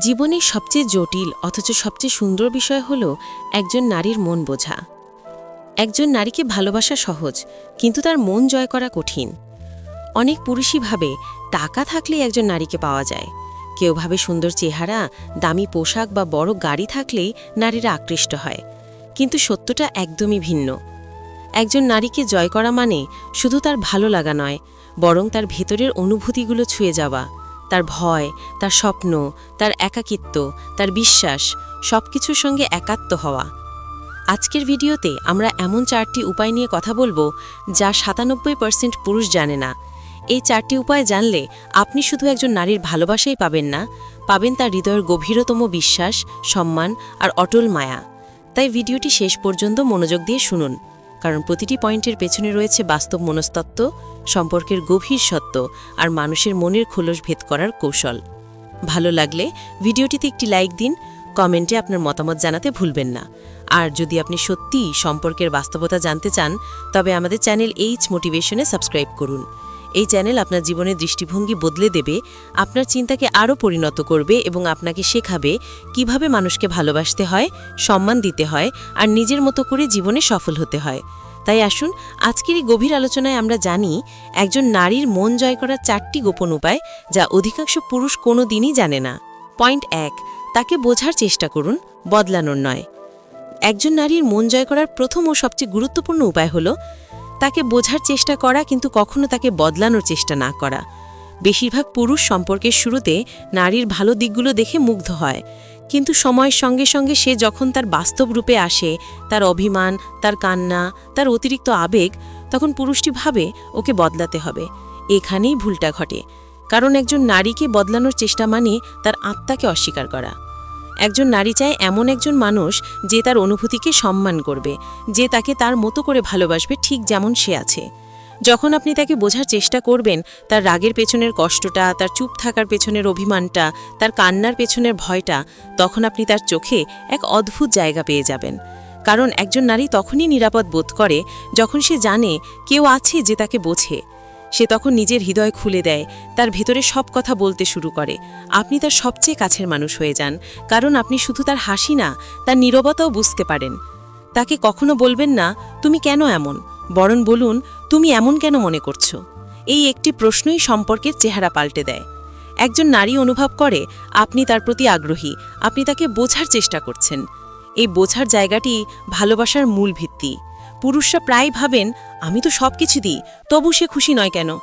জীবনের সবচেয়ে জটিল অথচ সবচেয়ে সুন্দর বিষয় হল একজন নারীর মন বোঝা। একজন নারীকে ভালোবাসা সহজ, কিন্তু তার মন জয় করা কঠিন। অনেক পুরুষই ভাবে টাকা থাকলেই একজন নারীকে পাওয়া যায়। কেউ ভাবে সুন্দর চেহারা, দামি পোশাক বা বড় গাড়ি থাকলেই নারীরা আকৃষ্ট হয়। কিন্তু সত্যটা একদমই ভিন্ন। একজন নারীকে জয় করা মানে শুধু তার ভালো লাগা নয়, বরং তার ভেতরের অনুভূতিগুলো ছুঁয়ে যাওয়া। তার ভয়, তার স্বপ্ন, তার একাকিত্ব, তার বিশ্বাস সব কিছুর সঙ্গে একাত্ম হওয়া। আজকের ভিডিওতে আমরা এমন চারটি উপায় নিয়ে কথা বলব যা সাতানব্বই পার্সেন্ট পুরুষ জানে না। এই চারটি উপায় জানলে আপনি শুধু একজন নারীর ভালোবাসাই পাবেন না, পাবেন তার হৃদয়ের গভীরতম বিশ্বাস, সম্মান আর অটল মায়া। তাই ভিডিওটি শেষ পর্যন্ত মনোযোগ দিয়ে শুনুন। কারণ প্রতিটি পয়েন্টের পেছনে রয়েছে বাস্তব মনস্তত্ত্ব, সম্পর্কের গভীর সত্য আর মানুষের মনের খোলস ভেদ করার কৌশল। ভালো লাগলে ভিডিওটিতে একটি লাইক দিন, কমেন্টে আপনার মতামত জানাতে ভুলবেন না। আর যদি আপনি সত্যিই সম্পর্কের বাস্তবতা জানতে চান, তবে আমাদের চ্যানেল এইচ মোটিভেশনে সাবস্ক্রাইব করুন। এই চ্যানেল আপনার জীবনের দৃষ্টিভঙ্গি বদলে দেবে, আপনার চিন্তাকে আরও পরিণত করবে এবং আপনাকে শেখাবে কীভাবে মানুষকে ভালোবাসতে হয়, সম্মান দিতে হয় আর নিজের মতো করে জীবনে সফল হতে হয়। তাই আসুন, আজকের এই গভীর আলোচনায় আমরা জানি একজন নারীর মন জয় করার চারটি গোপন উপায় যা অধিকাংশ পুরুষ কোনো দিনই জানে না। পয়েন্ট এক, তাকে বোঝার চেষ্টা করুন, বদলানোর নয়। একজন নারীর মন জয় করার প্রথম ও সবচেয়ে গুরুত্বপূর্ণ উপায় হল তাকে বোঝার চেষ্টা করা কিন্তু কখনো তাকে বদলানোর চেষ্টা না করা। বেশিরভাগ পুরুষ সম্পর্কের শুরুতে নারীর ভালো দিকগুলো দেখে মুগ্ধ হয়। কিন্তু সময়ের সঙ্গে সঙ্গে সে যখন তার বাস্তব রূপে আসে, তার অভিমান, তার কান্না, তার অতিরিক্ত আবেগ, তখন পুরুষটি ভাবে ওকে বদলাতে হবে। এখানেই ভুলটা ঘটে। কারণ একজন নারীকে বদলানোর চেষ্টা মানে তার আত্মাকে অস্বীকার করা। একজন নারী চায় এমন একজন মানুষ যে তার অনুভূতিকে সম্মান করবে, যে তাকে তার মতো করে ভালোবাসবে ঠিক যেমন সে আছে। যখন আপনি তাকে বোঝার চেষ্টা করবেন, তার রাগের পেছনের কষ্টটা, তার চুপ থাকার পেছনের অভিমানটা, তার কান্নার পেছনের ভয়টা, তখন আপনি তার চোখে এক অদ্ভুত জায়গা পেয়ে যাবেন। কারণ একজন নারী তখনই নিরাপদ বোধ করে যখন সে জানে কেউ আছে যে তাকে বোঝে। সে তখন নিজের হৃদয় খুলে দেয়, তার ভেতরে সব কথা বলতে শুরু করে। আপনি তার সবচেয়ে কাছের মানুষ হয়ে যান, কারণ আপনি শুধু তার হাসি না, তার নীরবতাও বুঝতে পারেন। তাকে কখনো বলবেন না, তুমি কেন এমন? বরং বলুন, তুমি এমন কেন মনে করছ? এই একটি প্রশ্নই সম্পর্কের চেহারা পাল্টে দেয়। একজন নারী অনুভব করে, আপনি তার প্রতি আগ্রহী, আপনি তাকে বোঝার চেষ্টা করছেন। এই বোঝার জায়গাটি ভালোবাসার মূল ভিত্তি। পুরুষরা প্রায় ভাবেন, আমি তো সব কিছু দিই, তবু সে খুশি নয় কেন?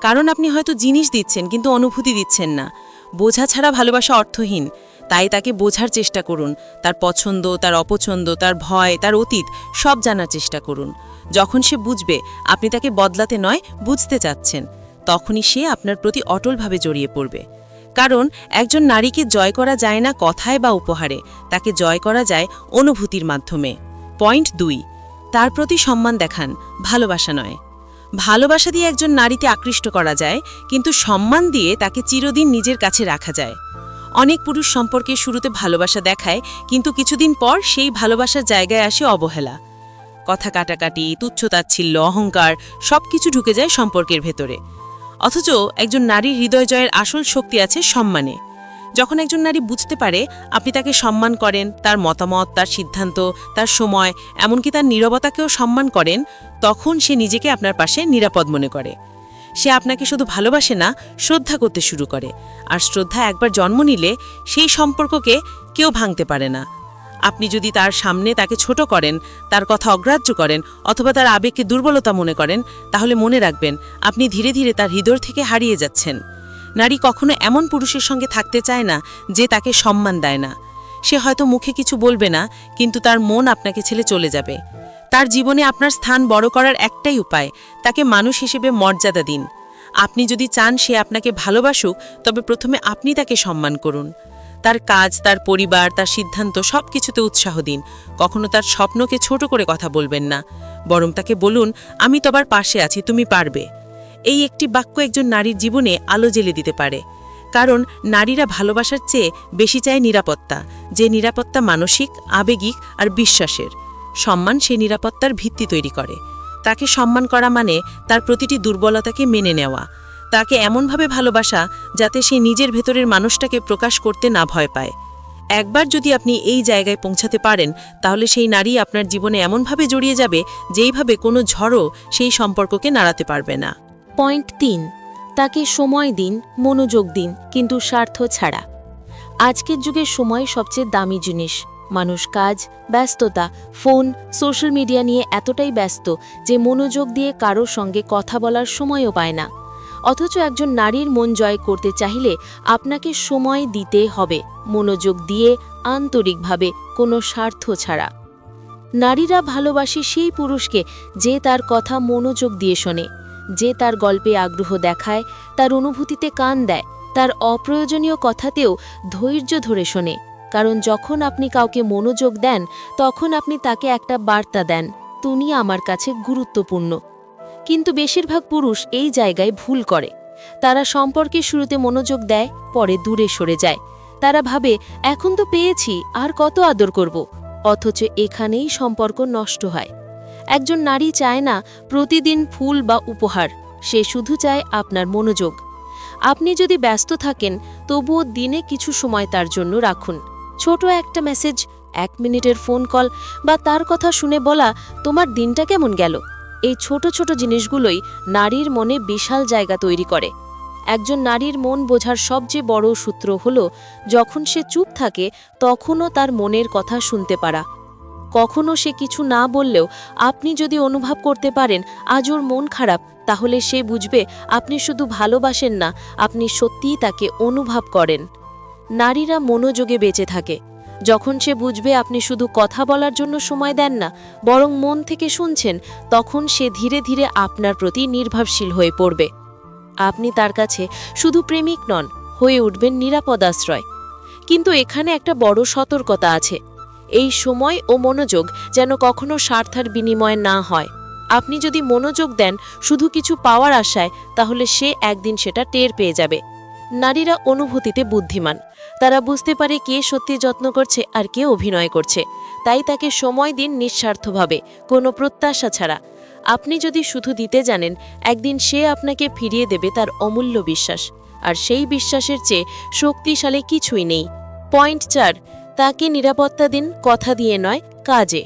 কারণ আপনি হয়তো জিনিস দিচ্ছেন, কিন্তু অনুভূতি দিচ্ছেন না। বোঝা ছাড়া ভালোবাসা অর্থহীন। তাই তাকে বোঝার চেষ্টা করুন। তার পছন্দ, তার অপছন্দ, তার ভয়, তার অতীত, সব জানার চেষ্টা করুন। যখন সে বুঝবে, আপনি তাকে বদলাতে নয়, বুঝতে চাচ্ছেন, তখনই সে আপনার প্রতি অটলভাবে জড়িয়ে পড়বে। কারণ, একজন নারীকে জয় করা যায় না কথায় বা উপহারে, তাকে জয় করা যায় অনুভূতির মাধ্যমে। পয়েন্ট দুই তার প্রতি সম্মান দেখান, ভালোবাসা নয়। ভালোবাসা দিয়ে একজন নারীতে আকৃষ্ট করা যায়, কিন্তু সম্মান দিয়ে তাকে চিরদিন নিজের কাছে রাখা যায়। অনেক পুরুষ সম্পর্কে শুরুতে ভালোবাসা দেখায়, কিন্তু কিছুদিন পর সেই ভালোবাসার জায়গায় আসে অবহেলা। কথা কাটাকাটি তুচ্ছতাচ্ছিল্য অহংকার সব কিছু ঢুকে যায় সম্পর্কের ভেতরে। অথচ একজন নারীর হৃদয় জয়ের আসল শক্তি আছে সম্মানে। যখন একজন নারী বুঝতে পারে আপনি তাকে সম্মান করেন, তার মতামত, তার সিদ্ধান্ত, তার সময়, এমনকি তার নীরবতাকেও সম্মান করেন, তখন সে নিজেকে আপনার পাশে নিরাপদ মনে করে। সে আপনাকে শুধু ভালোবাসে না, শ্রদ্ধা করতে শুরু করে। আর শ্রদ্ধা একবার জন্ম নিলে সেই সম্পর্ককে কেউ ভাঙতে পারে না। আপনি যদি তার সামনে তাকে ছোট করেন, তার কথা অগ্রাহ্য করেন, অথবা তার আবেগকে দুর্বলতা মনে করেন, তাহলে মনে রাখবেন, আপনি ধীরে ধীরে তার হৃদয় থেকে হারিয়ে যাচ্ছেন। নারী কখনো এমন পুরুষের সঙ্গে থাকতে চায় না যে তাকে সম্মান দেয় না। সে হয়তো মুখে কিছু বলবে না, কিন্তু তার মন আপনাকে ছেলে চলে যাবে। তার জীবনে আপনার স্থান বড় করার একটাই উপায়, তাকে মানুষ হিসেবে মর্যাদা দিন। আপনি যদি চান সে আপনাকে ভালোবাসুক, তবে প্রথমে আপনি তাকে সম্মান করুন। তার কাজ, তার পরিবার, তার সিদ্ধান্ত সব কিছুতে উৎসাহ দিন। কখনো তার স্বপ্নকে ছোট করে কথা বলবেন না। বরং তাকে বলুন, আমি তোমার পাশে আছি, তুমি পারবে। এই একটি বাক্য একজন নারীর জীবনে আলো জ্বেলে দিতে পারে। কারণ নারীরা ভালোবাসার চেয়ে বেশি চায় নিরাপত্তা, যে নিরাপত্তা মানসিক, আবেগিক আর বিশ্বাসের। সম্মান সে নিরাপত্তার ভিত্তি তৈরি করে। তাকে সম্মান করা মানে তার প্রতিটি দুর্বলতাকে মেনে নেওয়া। তাকে এমনভাবে ভালোবাসা যাতে সে নিজের ভেতরের মানুষটাকে প্রকাশ করতে না ভয় পায়। একবার যদি আপনি এই জায়গায় পৌঁছাতে পারেন, তাহলে সেই নারী আপনার জীবনে এমনভাবে জড়িয়ে যাবে, যেইভাবে কোনো ঝড়ও সেই সম্পর্ককে নাড়াতে পারবে না। পয়েন্ট তিন, তাকে সময় দিন, মনোযোগ দিন, কিন্তু স্বার্থ ছাড়া। আজকের যুগে সময় সবচেয়ে দামি জিনিস, মানুষ কাজ, ব্যস্ততা, ফোন, সোশ্যাল মিডিয়া নিয়ে এতটাই ব্যস্ত যে মনোযোগ দিয়ে কারোর সঙ্গে কথা বলার সময়ও পায় না। অথচ একজন নারীর মন জয় করতে চাইলে আপনাকে সময় দিতে হবে, মনোযোগ দিয়ে, আন্তরিকভাবে, কোনো স্বার্থ ছাড়া। নারীরা ভালোবাসে সেই পুরুষকে যে তার কথা মনোযোগ দিয়ে শোনে। যে তার গল্পে আগ্রহ দেখায়, তার অনুভূতিতে কান দেয়, তার অপ্রয়োজনীয় কথাতেও ধৈর্য ধরে শোনে। কারণ যখন আপনি কাউকে মনোযোগ দেন, তখন আপনি তাকে একটা বার্তা দেন, তুমি আমার কাছে গুরুত্বপূর্ণ। কিন্তু বেশিরভাগ পুরুষ এই জায়গায় ভুল করে। তারা সম্পর্কের শুরুতে মনোযোগ দেয়, পরে দূরে সরে যায়। তারা ভাবে, এখন তো পেয়েছি, আর কত আদর করব? অথচ এখানেই সম্পর্ক নষ্ট হয়। একজন নারী চায় না প্রতিদিন ফুল বা উপহার, সে শুধু চায় আপনার মনোযোগ। আপনি যদি ব্যস্ত থাকেন, তবুও দিনে কিছু সময় তার জন্য রাখুন। ছোট একটা মেসেজ, এক মিনিটের ফোন কল বা তার কথা শুনে বলা, তোমার দিনটা কেমন গেল? এই ছোট ছোট জিনিসগুলোই নারীর মনে বিশাল জায়গা তৈরি করে। একজন নারীর মন বোঝার সবচেয়ে বড় সূত্র হল, যখন সে চুপ থাকে, তখনও তার মনের কথা শুনতে পারা। কখনো সে কিছু না বললেও আপনি যদি অনুভব করতে পারেন, আজ ওর মন খারাপ, তাহলে সে বুঝবে আপনি শুধু ভালোবাসেন না, আপনি সত্যিই তাকে অনুভব করেন। নারীরা মনোযোগে বেঁচে থাকে। যখন সে বুঝবে আপনি শুধু কথা বলার জন্য সময় দেন না, বরং মন থেকে শুনছেন, তখন সে ধীরে ধীরে আপনার প্রতি নির্ভরশীল হয়ে পড়বে। আপনি তার কাছে শুধু প্রেমিক নন, হয়ে উঠবেন নিরাপদ আশ্রয়। কিন্তু এখানে একটা বড় সতর্কতা আছে। এই সময় ও মনোযোগ যেন কখনো স্বার্থার বিনিময় না হয়। আপনি যদি মনোযোগ দেন শুধু কিছু পাওয়ার আশায়, তাহলে সে একদিন সেটা টের পেয়ে যাবে। নারীরা অনুভূতিতে বুদ্ধিমান। তারা বুঝতে পারে কে সত্যি যত্ন করছে আর কে অভিনয় করছে। তাই তাকে সময় দিন নিঃস্বার্থভাবে, কোনো প্রত্যাশা ছাড়া। আপনি যদি শুধু দিতে জানেন, একদিন সে আপনাকে ফিরিয়ে দেবে তার অমূল্য বিশ্বাস। আর সেই বিশ্বাসের চেয়ে শক্তিশালী কিছুই নেই। পয়েন্ট চার তাকে নিরাপত্তা দিন, কথা দিয়ে নয়, কাজে।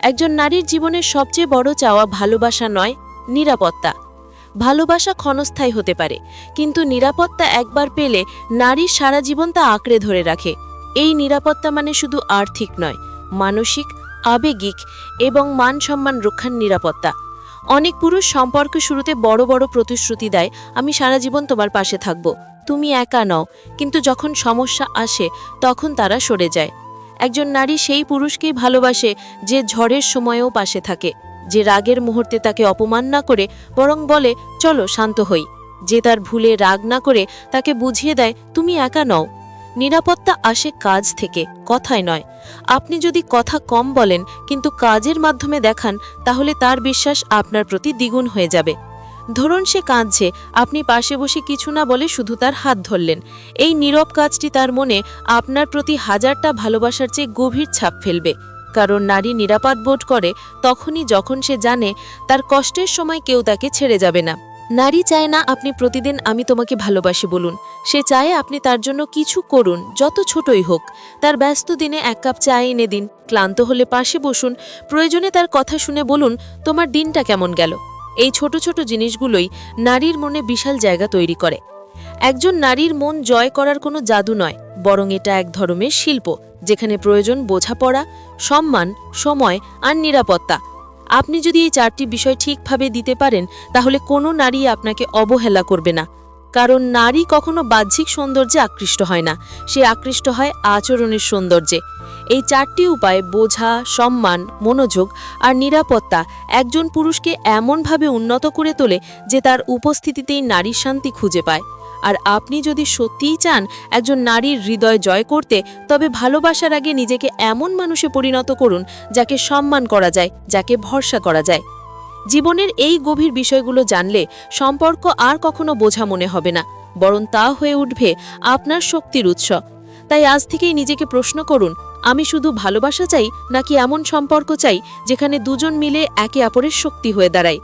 একজন নারীর জীবনের সবচেয়ে বড় চাওয়া ভালোবাসা নয়, নিরাপত্তা। ভালোবাসা ক্ষণস্থায়ী হতে পারে, কিন্তু নিরাপত্তা একবার পেলে নারীর সারা জীবন তা আঁকড়ে ধরে রাখে। এই নিরাপত্তা মানে শুধু আর্থিক নয়, মানসিক, আবেগিক এবং মান সম্মান রক্ষার নিরাপত্তা। অনেক পুরুষ সম্পর্ক শুরুতে বড় বড় প্রতিশ্রুতি দেয়, আমি সারা জীবন তোমার পাশে থাকব। তুমি একা নও। কিন্তু যখন সমস্যা আসে, তখন তারা সরে যায়। একজন নারী সেই পুরুষকেই ভালোবাসে যে ঝড়ের সময়েও পাশে থাকে, যে রাগের মুহূর্তে তাকে অপমান না করে বরং বলে, চলো, শান্ত হই। যে তার ভুলে রাগ না করে তাকে বুঝিয়ে দেয়, তুমি একা নও। নিরাপত্তা আসে কাজ থেকে, কথায় নয়। আপনি যদি কথা কম বলেন, কিন্তু কাজের মাধ্যমে দেখান, তাহলে তার বিশ্বাস আপনার প্রতি দ্বিগুণ হয়ে যাবে। ধরুন সে কাঁদছে, আপনি পাশে বসে কিছু না বলে শুধু তার হাত ধরলেন। এই নীরব কাজটি তার মনে আপনার প্রতি হাজারটা ভালোবাসার চেয়ে গভীর ছাপ ফেলবে। কারণ নারী নিরাপদ বোধ করে, তখনই যখন সে জানে, তার কষ্টের সময় কেউ তাকে ছেড়ে যাবে না। নারী চায় না আপনি প্রতিদিন আমি তোমাকে ভালোবাসি বলুন। সে চায় আপনি তার জন্য কিছু করুন, যত ছোটই হোক। তার ব্যস্ত দিনে এক কাপ চা এনে দিন, ক্লান্ত হলে পাশে বসুন, প্রয়োজনে তার কথা শুনে বলুন, তোমার দিনটা কেমন গেল? এই ছোট ছোট জিনিসগুলোই নারীর মনে বিশাল জায়গা তৈরি করে। একজন নারীর মন জয় করার কোনো জাদু নয়, বরং এটা এক ধরনের শিল্প, যেখানে প্রয়োজন বোঝাপড়া, সম্মান, সময় আর নিরাপত্তা। আপনি যদি এই চারটি বিষয় ঠিকভাবে দিতে পারেন, তাহলে কোনো নারী আপনাকে অবহেলা করবে না। কারণ নারী কখনো বাহ্যিক সৌন্দর্যে আকৃষ্ট হয় না, সে আকৃষ্ট হয় আচরণের সৌন্দর্যে। এই চারটি উপায় বোঝা, সম্মান, মনোযোগ আর নিরাপত্তা একজন পুরুষকে এমনভাবে উন্নত করে তোলে যে তার উপস্থিতিতেই নারীর শান্তি খুঁজে পায়। আর আপনি যদি সত্যিই চান একজন নারীর হৃদয় জয় করতে, তবে ভালোবাসার আগে নিজেকে এমন মানুষে পরিণত করুন যাকে সম্মান করা যায়, যাকে ভরসা করা যায়। জীবনের এই গভীর বিষয়গুলো জানলে সম্পর্ক আর কখনো বোঝা মনে হবে না, বরং তা হয়ে উঠবে আপনার শক্তির উৎস। তাই আজ থেকেই নিজেকে প্রশ্ন করুন, আমি শুধু ভালোবাসা চাই নাকি এমন সম্পর্ক চাই যেখানে দুজন মিলে একে অপরের শক্তি হয়ে দাঁড়ায়?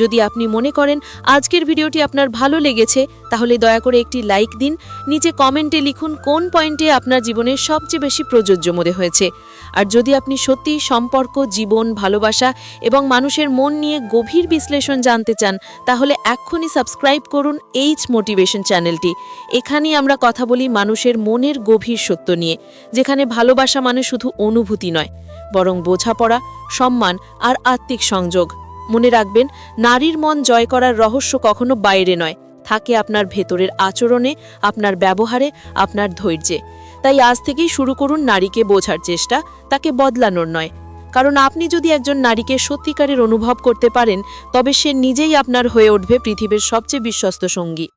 যদি আপনি মনে করেন আজকের ভিডিওটি আপনার ভালো লেগেছে, তাহলে দয়া করে একটি লাইক দিন। নিচে কমেন্টে লিখুন কোন পয়েন্টে আপনার জীবনের সবচেয়ে বেশি প্রযোজ্য মনে হয়েছে। আর যদি আপনি সত্যি সম্পর্ক, জীবন, ভালোবাসা এবং মানুষের মন নিয়ে গভীর বিশ্লেষণ জানতে চান, তাহলে এক্ষুনি সাবস্ক্রাইব করুন এইচ মোটিভেশন চ্যানেলটি। এখানেই আমরা কথা বলি মানুষের মনের গভীর সত্য নিয়ে, যেখানে ভালোবাসা মানে শুধু অনুভূতি নয়, বরং বোঝাপড়া, সম্মান আর আত্মিক সংযোগ। মনে রাখবেন, নারীর মন জয় করার রহস্য কখনো বাইরে নয়। থাকে আপনার ভেতরের আচরণে, আপনার ব্যবহারে, আপনার ধৈর্যে। তাই আজ থেকেই শুরু করুন নারীকে বোঝার চেষ্টা, তাকে বদলানোর নয়। কারণ আপনি যদি একজন নারীকে সত্যিকারের অনুভব করতে পারেন, তবে সে নিজেই আপনার হয়ে উঠবে পৃথিবীর সবচেয়ে বিশ্বস্ত সঙ্গী।